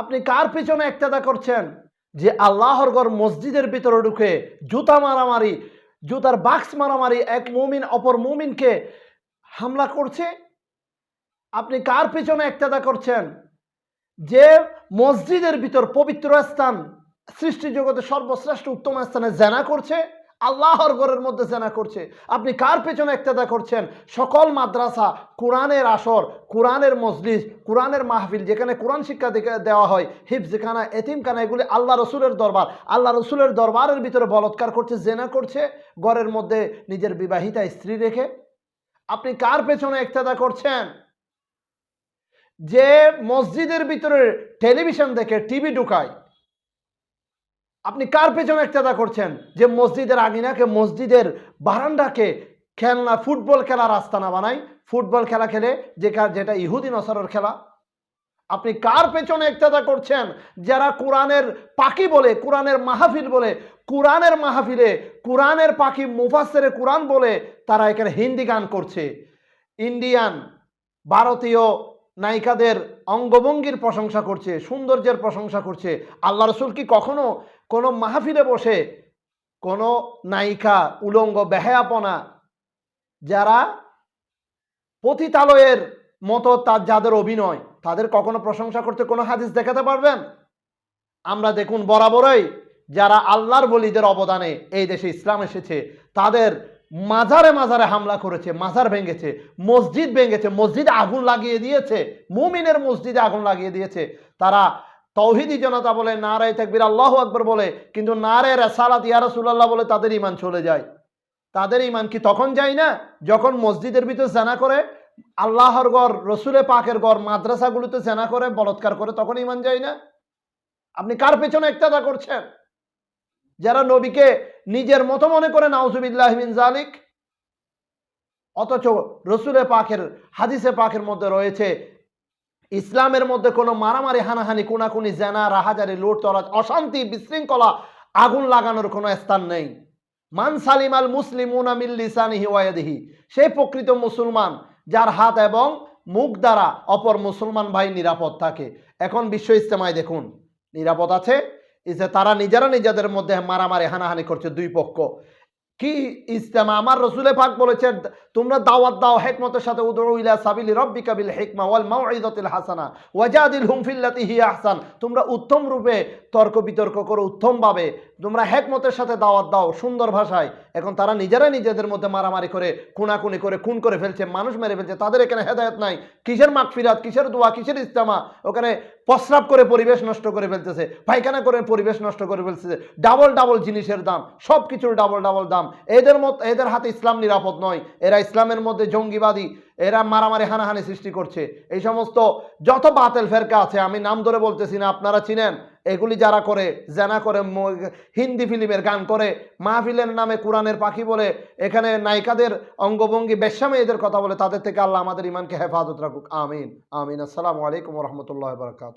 আপনি কার পিছনে একটাদা করছেন? যে আল্লাহর ঘর মসজিদের ভিতরে ঢুকে জুতা মারামারি, জুতার বাক্স মারামারি, এক মুমিন অপর মুমিনকে হামলা করছে? আপনি কার পিছনে একটাদা করছেন? যে মসজিদের ভিতর পবিত্র স্থান, সৃষ্টি জগতে সর্বশ্রেষ্ঠ উত্তম স্থানে জেনা করছে? আল্লাহর ঘরের মধ্যে জেনা করছে। আপনি কার পেছনে একটাদা করছেন? সকল মাদ্রাসা, কোরআনের আসর, কোরআনের মসজিদ কোরআনের মাহফিল, যেখানে কোরআন শিক্ষা দেওয়া হয়, হিফজখানা, এতিমখানা, এগুলি আল্লাহ রসুলের দরবার। আল্লাহ রসুলের দরবারের ভিতরে বলৎকার করছে, জেনা করছে, ঘরের মধ্যে নিজের বিবাহিতা স্ত্রী রেখে। আপনি কার পেছনে একটাদা করছেন? যে মসজিদের ভিতরে টেলিভিশন দেখে, টিভি ঢুকায় আপনি কার পেছনে একটাদা করছেন? যে মসজিদের আঙিনাকে, মসজিদের বারান্দাকে খেলনা, ফুটবল খেলার আস্তানা বানায়। ফুটবল খেলা খেলে যে যেটা ইহুদি নসরের খেলা। আপনি কার পেছনে একটাদা করছেন? যারা কোরআনের পাখি বলে, কোরআনের মাহফিল বলে, কোরআনের মাহফিলে, কোরআনের পাখি মুফাসেরে কোরআন বলে, তারা এখানে হিন্দি গান করছে। ইন্ডিয়ান, ভারতীয় নায়িকাদের অঙ্গভঙ্গির প্রশংসা করছে, সৌন্দর্যের প্রশংসা করছে। আল্লাহ রসুল কি কখনো কোনো মাহফিলে বসে কোনো নায়িকা, উলঙ্গ, বেহায়াপনা, যারা পতিতালয়ের মতো তার যাদের অভিনয়, তাদের কখনো প্রশংসা করতে কোনো হাদিস দেখাতে পারবেন? আমরা দেখুন বরাবরই যারা আল্লাহর বলিদের অবদানে এই দেশে ইসলাম এসেছে, তাদের মাজারে মাজারে হামলা করেছে, মাজার ভেঙেছে, মসজিদ ভেঙেছে, মসজিদে আগুন লাগিয়ে দিয়েছে, মুমিনের মসজিদে আগুন লাগিয়ে দিয়েছে। তারা তৌহিদি জনতা বলে নারায় তাকবির আল্লাহ আকবর বলে, কিন্তু নারে রাসালাত ইয়া রাসূলুল্লাহ বলে তাদের ইমান চলে যায়। তাদের ইমান কি তখন যায় না? যখন মসজিদের ভিতর জানা করে, আল্লাহর গড় রসুলে পাকের গড় মাদ্রাসাগুলোতে জানা করে, বলৎকার করে, তখন ইমান যায় না। আপনি কার পেছনে একটাদা করছেন? যারা নবীকে নিজের মতো মনে করে নাউজুবিল্লাহ মিন জালিক অথচ রসুলে পাখের হাদিসে পাখের মধ্যে রয়েছে, ইসলামের মধ্যে কোনো মারামারি, হানাহানি কোনাকুনি জেনা, রাহাজারি লুট তরাজ অশান্তি, বিশৃঙ্খলা, আগুন লাগানোর কোনো স্থান নেই। মান সালিম আল মুসলিমুনা মিল লিসানিহি ওয়াদিহি সেই প্রকৃত মুসলমান যার হাত এবং মুখ দ্বারা অপর মুসলমান ভাই নিরাপদ থাকে। এখন বিশ্ব ইস্তেমায় দেখুন, নিরাপদ আছে? যে তারা নিজেরা নিজেদের মধ্যে মারামারি, হানাহানি করছে দুই পক্ষ। কি ইস্তেমা আমার রসুলে পাক বলেছেন, তোমরা দাওয়াত দাও হেকমতের সাথে উদরু ইলা সাবিলি রব্বিকা বিল হিকমা ওয়াল হাসানা, ওয়াজাদিল হুম ফিল্লাতি আহসান। তোমরা উত্তম রূপে তর্ক বিতর্ক করো উত্তমভাবে। তোমরা হেকমতের সাথে দাওয়াত দাও সুন্দর ভাষায়। এখন তারা নিজেরা নিজেদের মধ্যে মারামারি করে, খুনাখুনি করে, খুন করে ফেলছে, মানুষ মেরে ফেলছে। তাদের এখানে হেদায়ত নাই। কিসের মাগফিরাত, কিসের দোয়া, কিসের ইস্তেমা ওখানে প্রস্রাব করে পরিবেশ নষ্ট করে ফেলতেছে, পায়খানা করে পরিবেশ নষ্ট করে ফেলতেছে ডাবল ডাবল জিনিসের দাম সব কিছুর ডাবল ডাবল দাম। এদের মত, এদের হাতে ইসলাম নিরাপদ নয়, এরা ইসলামের মধ্যে জঙ্গিবাদী, এরা মারামারি হানাহানি সৃষ্টি করছে। এই সমস্ত যত বাতেল ফেরকা আছে, আমি নাম ধরে বলতেছি না, আপনারা চিনেন, এগুলি যারা করে, জেনা করে হিন্দি ফিল্মের গান করে, মাহফিলের নামে কোরআনের পাখি বলে, এখানে নায়িকাদের অঙ্গভঙ্গি বেশ্যামে এদের কথা বলে, তাদের থেকে আল্লাহ আমাদের ইমানকে হেফাজত রাখুক। আমিন আমিন। আসসালামু আলাইকুম রহমতুল্লাহ বারকাত